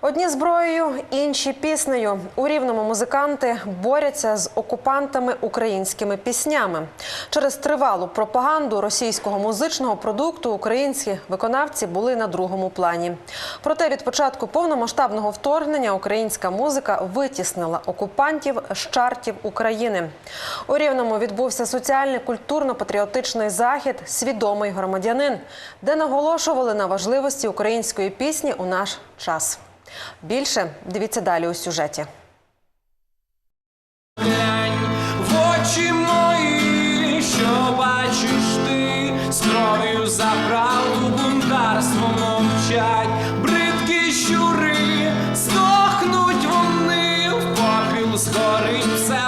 Одні зброєю, інші піснею. У рівному музиканти борються з окупантами українськими піснями. Через тривалу пропаганду російського музичного продукту українські виконавці були на другому плані. Проте від початку повномасштабного вторгнення українська музика витіснила окупантів з чартів України. У рівному відбувся соціальний культурно-патріотичний захід Свідомий громадянин, де наголошували на важливості української пісні у наш час. Більше дивіться далі у сюжеті. В очі мої, що бачиш ти, з кров'ю за правду бунтарство мовчать, бридкі щури, здохнуть вони, в попіл згорить псевдоцарство.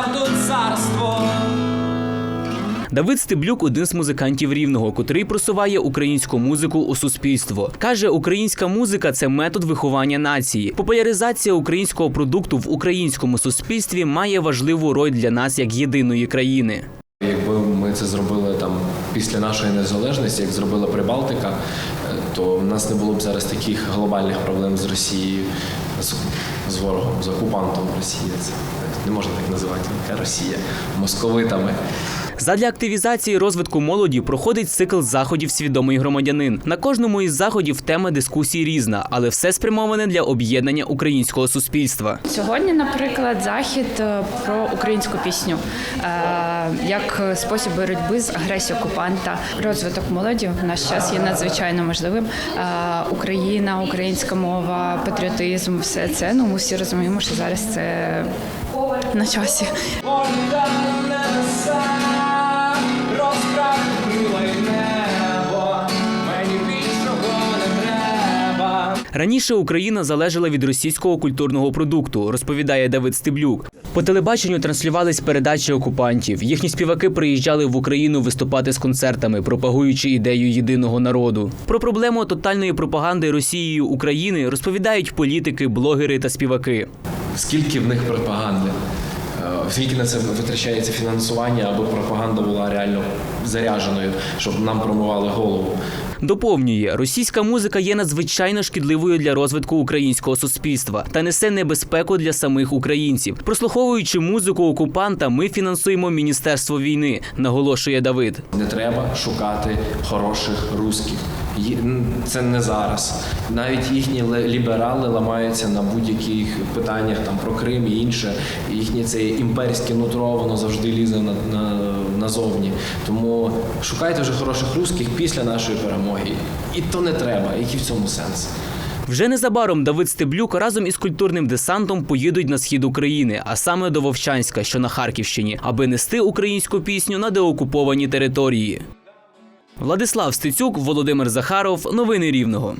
Давид Стеблюк один з музикантів рівного, котрий просуває українську музику у суспільство. Каже, українська музика це метод виховання нації. Популяризація українського продукту в українському суспільстві має важливу роль для нас як єдиної країни. Якби ми це зробили там після нашої незалежності, як зробила Прибалтика, е, то в нас не було б зараз таких глобальних проблем з Росією, з, ворогом, з окупантом Росії. Це не можна так називати, яка Росія, московитами. Задля активізації розвитку молоді проходить цикл заходів свідомий громадянин. На кожному із заходів тема дискусій різна, але все спрямоване для об'єднання українського суспільства. Сьогодні, наприклад, захід е, про українську пісню е, як спосіб боротьби з агресією окупанта. Розвиток молоді в наш час є надзвичайно можливим. Е, Україна, українська мова, патріотизм, все це. Ну ми всі розуміємо, що зараз це на часі. Раніше Україна залежала від російського культурного продукту, розповідає Давид Стеблюк. По телебаченню транслювались передачі окупантів. Їхні співаки приїжджали в Україну виступати з концертами, пропагуючи ідею єдиного народу. Про проблему тотальної пропаганди Росією України розповідають політики, блогери та співаки. Скільки в них пропаганди? Е, Скільки на це витрачається фінансування, аби пропаганда була реально зарядженою, щоб нам промивали голову. Доповнює, російська музика є надзвичайно шкідливою для розвитку українського суспільства та несе небезпеку для самих українців. Прослуховуючи музику окупанта, ми фінансуємо міністерство війни, наголошує Давид. Не треба шукати хороших русських. Це не зараз. Навіть їхні ліберали ламаються на будь-яких питаннях там про Крим і інше. Їхнє це імперське нутро, воно завжди лізе на, на, назовні. Тому шукайте вже хороших русських після нашої перемоги. І то не треба, який в цьому сенс. Вже незабаром Давид Стеблюк разом із культурним десантом поїдуть на схід України, а саме до Вовчанська, що на Харківщині, аби нести українську пісню на деокуповані території. Владислав Стецюк, Володимир Захаров. Новини Рівного.